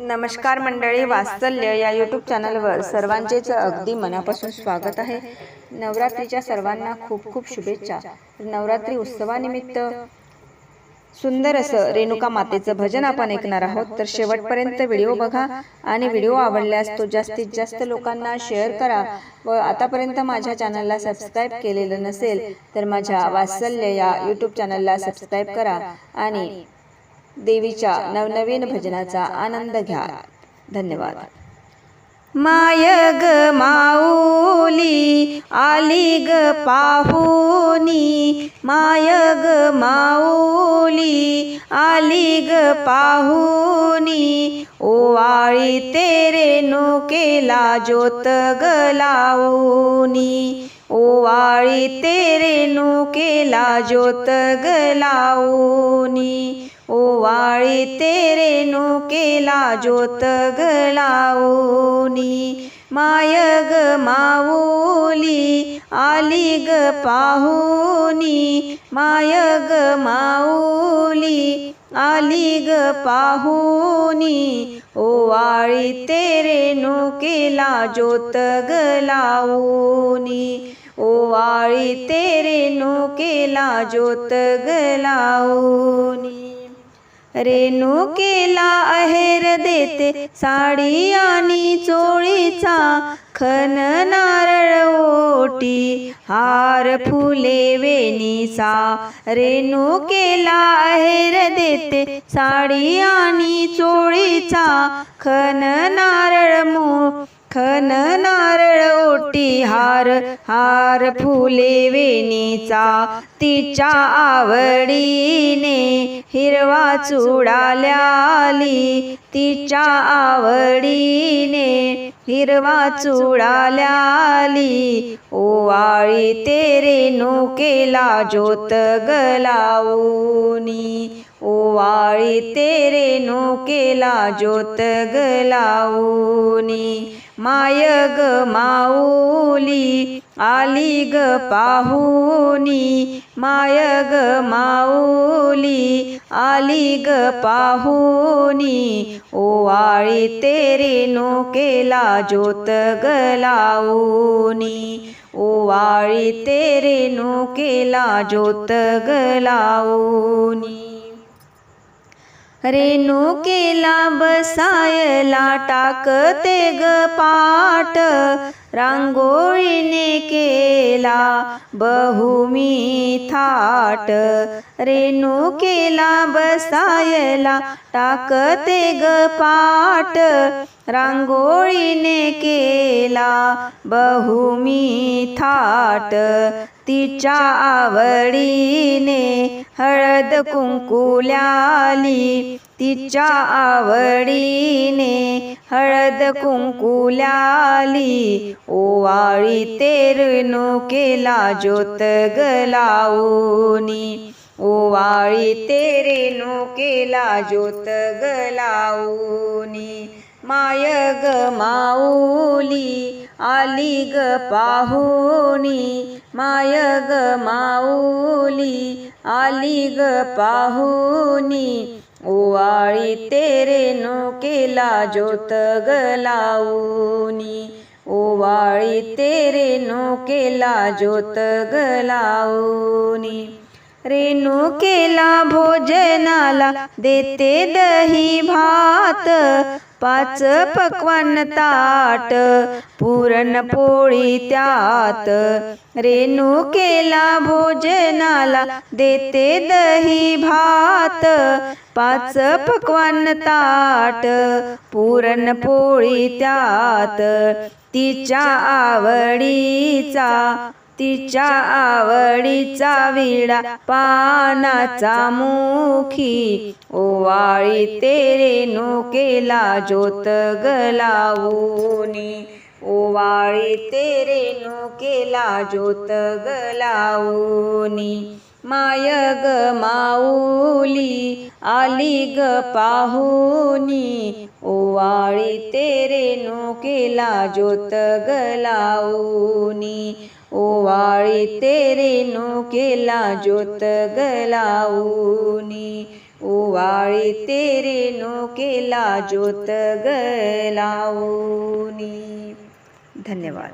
नमस्कार मंडळी वात्सल्य या यूट्यूब चॅनलवर सर्वांचेच अगदी मनापासून स्वागत आहे. नवरात्रीच्या सर्वांना खूप खूप शुभेच्छा. नवरात्री उत्सवानिमित्त सुंदर असं रेणुका मातेचं भजन आपण ऐकणार आहोत. तर शेवटपर्यंत व्हिडिओ बघा आणि व्हिडिओ आवडल्यास तो जास्तीत जास्त लोकांना शेअर करा व आतापर्यंत माझ्या चॅनलला सबस्क्राईब केलेलं नसेल तर माझ्या वात्सल्य या यूट्यूब चॅनलला सबस्क्राईब करा आणि देवीच्या नवनवीन भजनाचा आनंद घ्या. धन्यवाद. माय ग माऊली आली ग पाहुनी. माय ग माऊली आली ग पाहुनी. ओवाळी तेरे नो केला ज्योत गलाऊनी ओवाळी तेरे नो केला ज्योत गलाऊनी काळी तेरे नो केला ज्योत गलाऊनी माय ग माऊली आली ग पाहुनी. माय ग माऊली आली ग पाहुनी. ओवाळी तेरे नो केला ज्योत ओवाळी तेरे नो केला ज्योत रेणू केला आहेर देते साडी आणि चोळीचा खन नारळ ओटी हार फुले वेणीचा. रेणुकेला आहेर देते साडी आणि चोळीचा खन नारळ मो खन नारळ ओटी हार हार फुले वेणीचा. तिच्या आवडीने हिरवा चुडाल्याली तिच्या आवडीने हिरवा चुडाल्याली ओवाळी तेरे नो केला ज्योत गलाऊनी. ओवाळी तेरे नो केला ज्योत गलाऊनी. माय ग माऊली आली ग पाहुनी. माय ग माऊली आली ग पाहुनी. ओवाळी तेरे नो केला ज्योत गलाऊनी. ओवाळी तेरे नो केला ज्योत गलाऊनी. रेणुकेला बसायला टाकते ग पाट रांगोळीने केला बहुमी थाट. रेणुकेला बसायला टाकते ग पाट रांगोळीने केला बहुमी थाट. तिच्या आवडीने हळद कुंकुल्याली. तिच्या आवडीने हळद कुंकुल्याली. ओवाळी तेरनो केला ज्योत गलाऊनी. ओवाळी तेरेनो केला ज्योत गलाऊनी. माय ग माऊली आली ग पाहुनी. माय ग माऊली आली ग पाहुनी. ओवाळी तेरे नो केला ज्योत गलाऊनी. ओवाळी तेरे नो केला ज्योत गलाऊनी. रेणुकेला भोजनाला देते दही भात. पाच पक्वान ताट पुरणपोळी त्यात. रेणू केला भोजनाला देते दही भात. पाच पक्वान ताट पुरणपोळी त्यात. तिच्या आवडीचा तिच्या आवडीचा विडा पानाचा मुखी. ओवाळी तेरे नुकेला ज्योत गलाऊनी. ओवाळी तेरे नुकेला ज्योत गलाऊनी. माय ग माऊली आली ग पाहुनी. ओवाळी तेरे नुकेला केला ज्योत ओवाळी तेरे रेणू केला ज्योत गलाऊनी. ओवाळी ते रेणू केला ज्योत गलाऊनी. धन्यवाद.